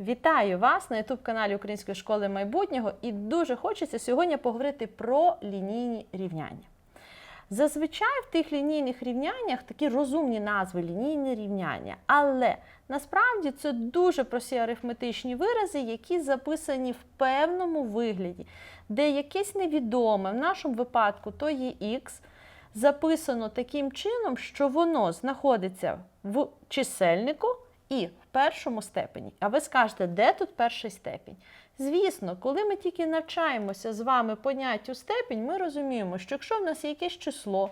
Вітаю вас на youtube каналі Української школи майбутнього. І дуже хочеться сьогодні поговорити про лінійні рівняння. Зазвичай в тих лінійних рівняннях такі розумні назви лінійні рівняння, але насправді це дуже прості арифметичні вирази, які записані в певному вигляді, де якесь невідоме, в нашому випадку то є х, записано таким чином, що воно знаходиться в чисельнику і першому степені. А ви скажете, де тут перший степінь? Звісно, коли ми тільки навчаємося з вами поняттю степінь, ми розуміємо, що якщо в нас є якесь число,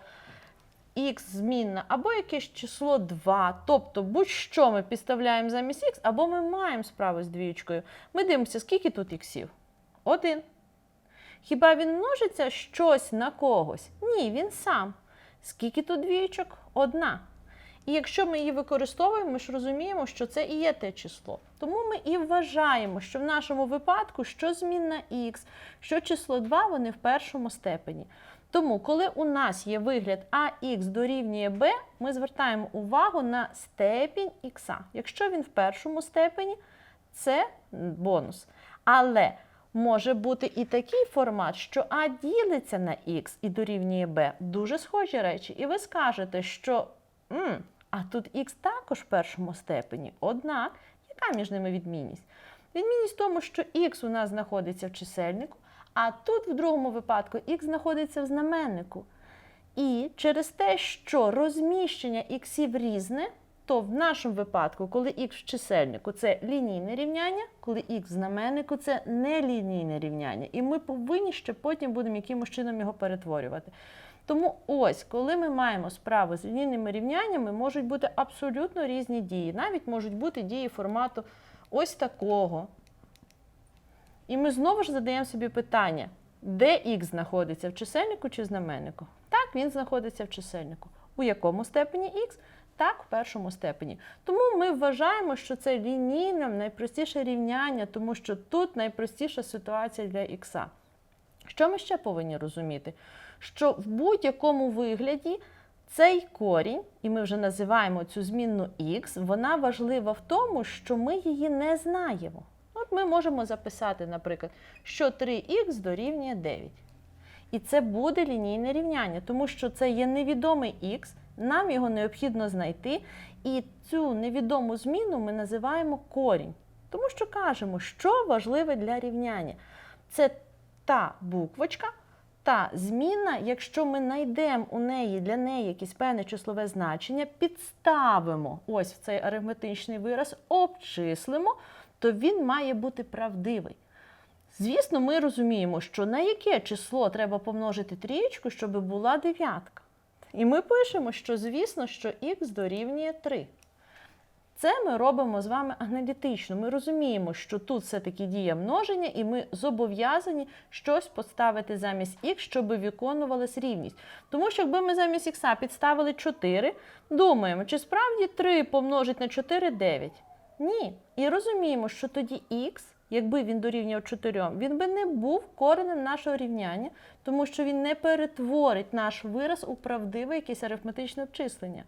х змінна, або якесь число 2, тобто будь-що ми підставляємо замість х, або ми маємо справу з двієчкою, ми дивимося, скільки тут іксів? Один. Хіба він множиться щось на когось? Ні, він сам. Скільки тут двієчок? Одна. І якщо ми її використовуємо, ми ж розуміємо, що це і є те число. Тому ми і вважаємо, що в нашому випадку що змінна х, що число 2, вони в першому степені. Тому, коли у нас є вигляд ax дорівнює b, ми звертаємо увагу на степінь х. Якщо він в першому степені, це бонус. Але може бути і такий формат, що а ділиться на х і дорівнює b. Дуже схожі речі. І ви скажете, що а тут х також в першому степені. Однак, яка між ними відмінність? Відмінність в тому, що х у нас знаходиться в чисельнику, а тут в другому випадку х знаходиться в знаменнику. І через те, що розміщення іксів різне, то в нашому випадку, коли х в чисельнику це лінійне рівняння, коли х в знаменнику це нелінійне рівняння. І ми повинні ще потім будемо якимось чином його перетворювати. Тому ось, коли ми маємо справу з лінійними рівняннями, можуть бути абсолютно різні дії. Навіть можуть бути дії формату ось такого. І ми знову ж задаємо собі питання, де х знаходиться в чисельнику чи знаменнику? Так, він знаходиться в чисельнику. У якому степені х? Так, в першому степені. Тому ми вважаємо, що це лінійне найпростіше рівняння, тому що тут найпростіша ситуація для х. Що ми ще повинні розуміти? Що в будь-якому вигляді цей корінь, і ми вже називаємо цю змінну х, вона важлива в тому, що ми її не знаємо. От ми можемо записати, наприклад, що 3х дорівнює 9. І це буде лінійне рівняння, тому що це є невідомий х, нам його необхідно знайти. І цю невідому зміну ми називаємо корінь. Тому що кажемо, що важливе для рівняння. Це та буквочка, та зміна, якщо ми знайдемо у неї для неї якесь певне числове значення, підставимо ось в цей арифметичний вираз, обчислимо, то він має бути правдивий. Звісно, ми розуміємо, що на яке число треба помножити трієчку, щоб була дев'ятка. І ми пишемо, що звісно, що х дорівнює 3. Це ми робимо з вами аналітично. Ми розуміємо, що тут все-таки діє множення, і ми зобов'язані щось поставити замість х, щоб виконувалась рівність. Тому що якби ми замість х підставили 4, думаємо, чи справді 3 помножить на 4 9? Ні. І розуміємо, що тоді х, якби він дорівнював 4, він би не був коренем нашого рівняння, тому що він не перетворить наш вираз у правдиве якесь арифметичне обчислення.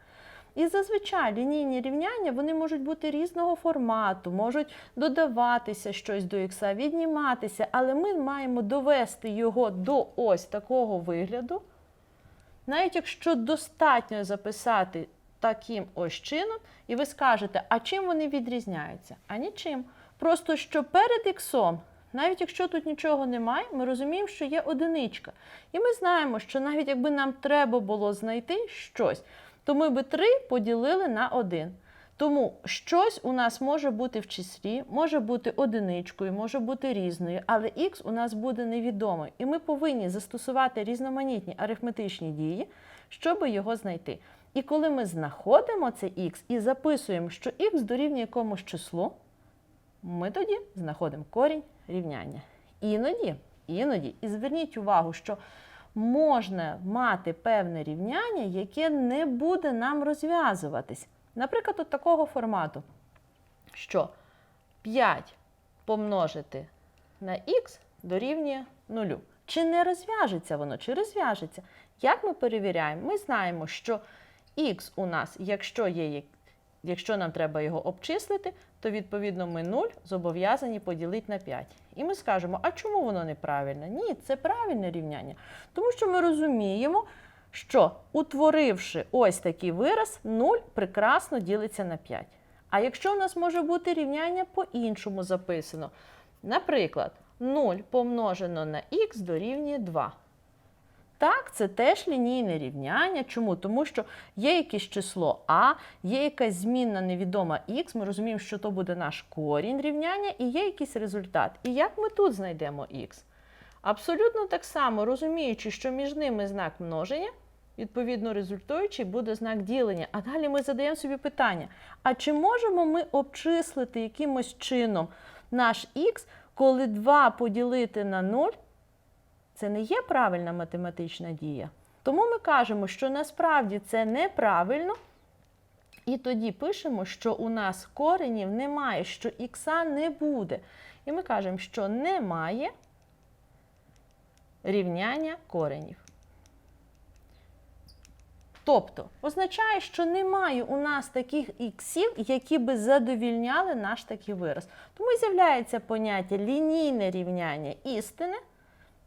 І зазвичай лінійні рівняння вони можуть бути різного формату, можуть додаватися щось до х, відніматися, але ми маємо довести його до ось такого вигляду. Навіть якщо достатньо записати таким ось чином, і ви скажете, а чим вони відрізняються? А нічим. Просто що перед іксом, навіть якщо тут нічого немає, ми розуміємо, що є одиничка. І ми знаємо, що навіть якби нам треба було знайти щось, то ми би 3 поділили на 1. Тому щось у нас може бути в числі, може бути одиничкою, може бути різною, але х у нас буде невідомий. І ми повинні застосувати різноманітні арифметичні дії, щоб його знайти. І коли ми знаходимо цей х і записуємо, що х дорівнює якомусь числу, ми тоді знаходимо корінь рівняння. Іноді, іноді, і зверніть увагу, що можна мати певне рівняння, яке не буде нам розв'язуватись. Наприклад, от такого формату, що 5 помножити на х дорівнює 0. Чи не розв'яжеться воно, чи розв'яжеться? Як ми перевіряємо? Ми знаємо, що х у нас, якщо є якщо нам треба його обчислити, то відповідно ми 0 зобов'язані поділити на 5. І ми скажемо, а чому воно неправильне? Ні, це правильне рівняння. Тому що ми розуміємо, що утворивши ось такий вираз, 0 прекрасно ділиться на 5. А якщо у нас може бути рівняння по-іншому записано, наприклад, 0 помножено на х дорівнює 2. Так, це теж лінійне рівняння. Чому? Тому що є якесь число А, є якась змінна невідома х, ми розуміємо, що то буде наш корінь рівняння, і є якийсь результат. І як ми тут знайдемо х? Абсолютно так само, розуміючи, що між ними знак множення, відповідно результуючий буде знак ділення. А далі ми задаємо собі питання: а чи можемо ми обчислити якимось чином наш х, коли 2 поділити на 0? Це не є правильна математична дія. Тому ми кажемо, що насправді це неправильно. І тоді пишемо, що у нас коренів немає, що ікса не буде. І ми кажемо, що немає рівняння коренів. Тобто означає, що немає у нас таких іксів, які би задовільняли наш такий вираз. Тому з'являється поняття лінійне рівняння істини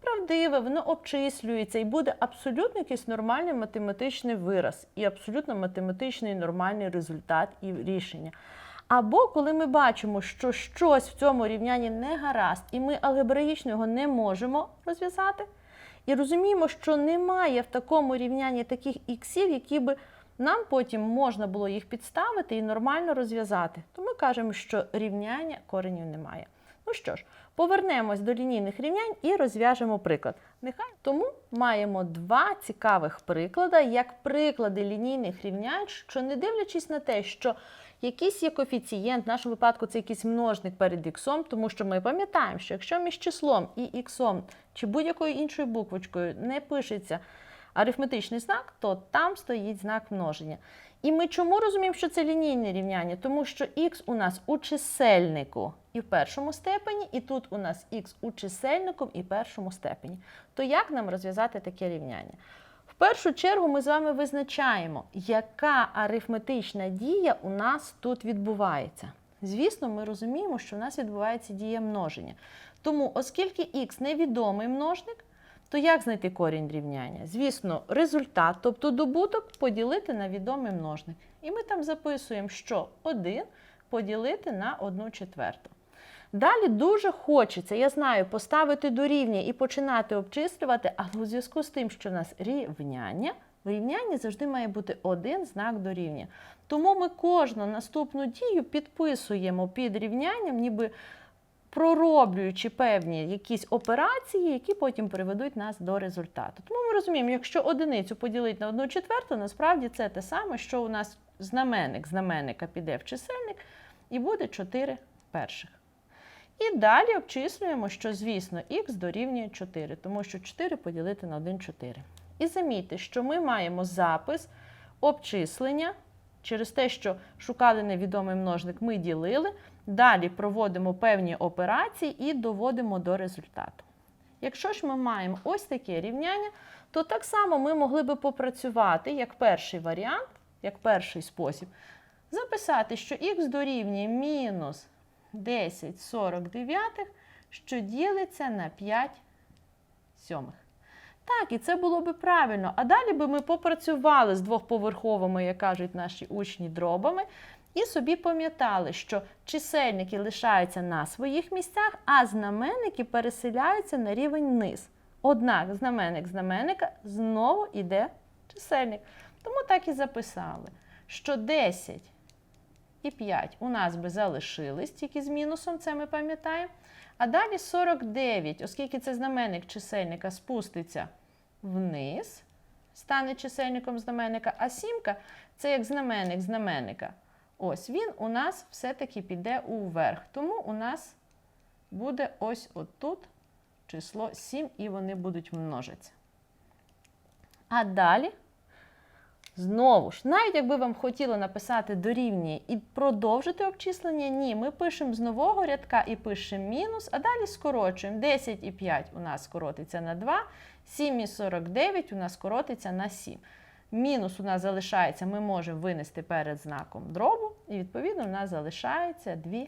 правдиве, воно обчислюється і буде абсолютно якийсь нормальний математичний вираз, і абсолютно математичний нормальний результат і рішення. Або коли ми бачимо, що щось в цьому рівнянні не гаразд, і ми алгебраїчно його не можемо розв'язати, і розуміємо, що немає в такому рівнянні таких іксів, які би нам потім можна було їх підставити і нормально розв'язати, то ми кажемо, що рівняння коренів немає. Ну що ж, повернемось до лінійних рівнянь і розв'яжемо приклад. Нехай тому маємо два цікавих приклади, як приклади лінійних рівнянь, що не дивлячись на те, що якийсь є коефіцієнт, в нашому випадку це якийсь множник перед іксом, тому що ми пам'ятаємо, що якщо між числом і іксом чи будь-якою іншою буквочкою не пишеться арифметичний знак, то там стоїть знак множення. І ми чому розуміємо, що це лінійне рівняння? Тому що х у нас у чисельнику і в першому степені, і тут у нас х у чисельнику і першому степені. То як нам розв'язати таке рівняння? В першу чергу ми з вами визначаємо, яка арифметична дія у нас тут відбувається. Звісно, ми розуміємо, що у нас відбувається дія множення. Тому, оскільки х невідомий множник, то як знайти корінь рівняння? Звісно, результат, тобто добуток, поділити на відомий множник. І ми там записуємо, що 1 поділити на 1 четверту. Далі дуже хочеться, я знаю, поставити до рівня і починати обчислювати, але у зв'язку з тим, що в нас рівняння, в рівнянні завжди має бути один знак дорівня. Тому ми кожну наступну дію підписуємо під рівнянням, ніби пророблюючи певні якісь операції, які потім приведуть нас до результату. Тому ми розуміємо, якщо одиницю поділити на одну четверту, насправді це те саме, що у нас знаменник знаменника піде в чисельник, і буде 4 перших. І далі обчислюємо, що, звісно, х дорівнює 4, тому що 4 поділити на 1 4. І замітьте, що ми маємо запис обчислення. Через те, що шукали невідомий множник, ми ділили. Далі проводимо певні операції і доводимо до результату. Якщо ж ми маємо ось таке рівняння, то так само ми могли би попрацювати як перший варіант, як перший спосіб, записати, що х дорівнює мінус 10 49, що ділиться на 5 сьомих. Так, і це було би правильно. А далі би ми попрацювали з двохповерховими, як кажуть наші учні, дробами, і собі пам'ятали, що чисельники лишаються на своїх місцях, а знаменники переселяються на рівень низ. Однак знаменник знаменника знову йде чисельник. Тому так і записали, що 10 і 5 у нас би залишились тільки з мінусом, це ми пам'ятаємо. А далі 49, оскільки це знаменник чисельника спуститься вниз, стане чисельником знаменника, а сімка це як знаменник знаменника. Ось він у нас все-таки піде уверх. Тому у нас буде ось отут число 7, і вони будуть множитися. А далі. Знову ж, навіть якби вам хотіло написати дорівнює і продовжити обчислення, ні, ми пишемо з нового рядка і пишемо мінус, а далі скорочуємо. 10 і 5 у нас скоротиться на 2, 7 і 49 у нас скоротиться на 7. Мінус у нас залишається, ми можемо винести перед знаком дробу, і відповідно в нас залишається 2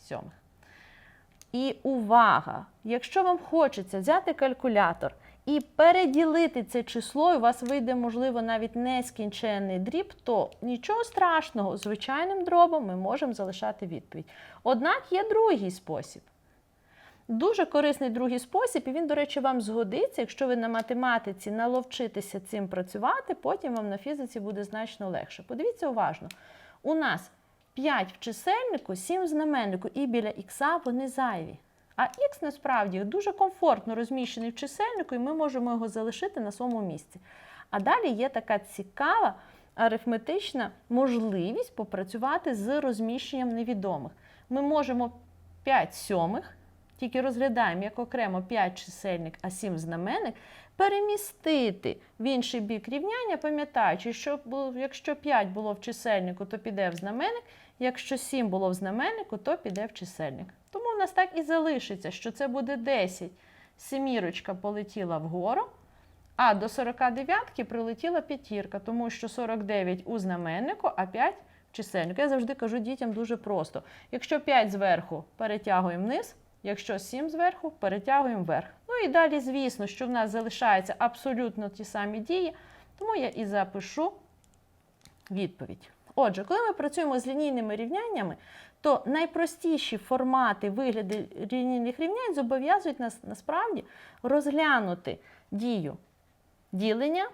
сьомих. І увага! Якщо вам хочеться взяти калькулятор і переділити це число, і у вас вийде, можливо, навіть нескінченний дріб, то нічого страшного, звичайним дробом ми можемо залишати відповідь. Однак є другий спосіб. Дуже корисний другий спосіб, і він, до речі, вам згодиться, якщо ви на математиці наловчитеся цим працювати, потім вам на фізиці буде значно легше. Подивіться уважно. У нас 5 в чисельнику, 7 в знаменнику, і біля ікса вони зайві. А х насправді дуже комфортно розміщений в чисельнику, і ми можемо його залишити на своєму місці. А далі є така цікава арифметична можливість попрацювати з розміщенням невідомих. Ми можемо 5 сьомих, тільки розглядаємо як окремо 5 чисельник, а 7 знаменник, перемістити в інший бік рівняння, пам'ятаючи, що якщо 5 було в чисельнику, то піде в знаменник, якщо 7 було в знаменнику, то піде в чисельник. Тому в нас так і залишиться, що це буде 10. Семірочка полетіла вгору, а до 49-ки прилетіла п'ятірка, тому що 49 у знаменнику, а 5 в чисельнику. Я завжди кажу дітям дуже просто. Якщо 5 зверху перетягуємо вниз, якщо 7 зверху, перетягуємо вверх. Ну і далі, звісно, що в нас залишаються абсолютно ті самі дії, тому я і запишу відповідь. Отже, коли ми працюємо з лінійними рівняннями, то найпростіші формати вигляди лінійних рівнянь зобов'язують нас насправді розглянути дію ділення,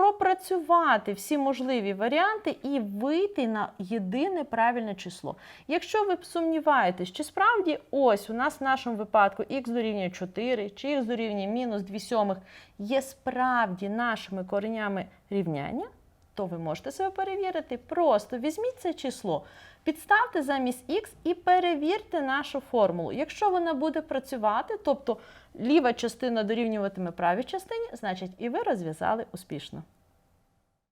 пропрацювати всі можливі варіанти і вийти на єдине правильне число. Якщо ви сумніваєтесь, чи справді ось у нас в нашому випадку х дорівнює 4, чи х дорівнює мінус 2 сьомих є справді нашими коренями рівняння, то ви можете себе перевірити. Просто візьміть це число, підставте замість х і перевірте нашу формулу. Якщо вона буде працювати, тобто ліва частина дорівнюватиме правій частині, значить і ви розв'язали успішно.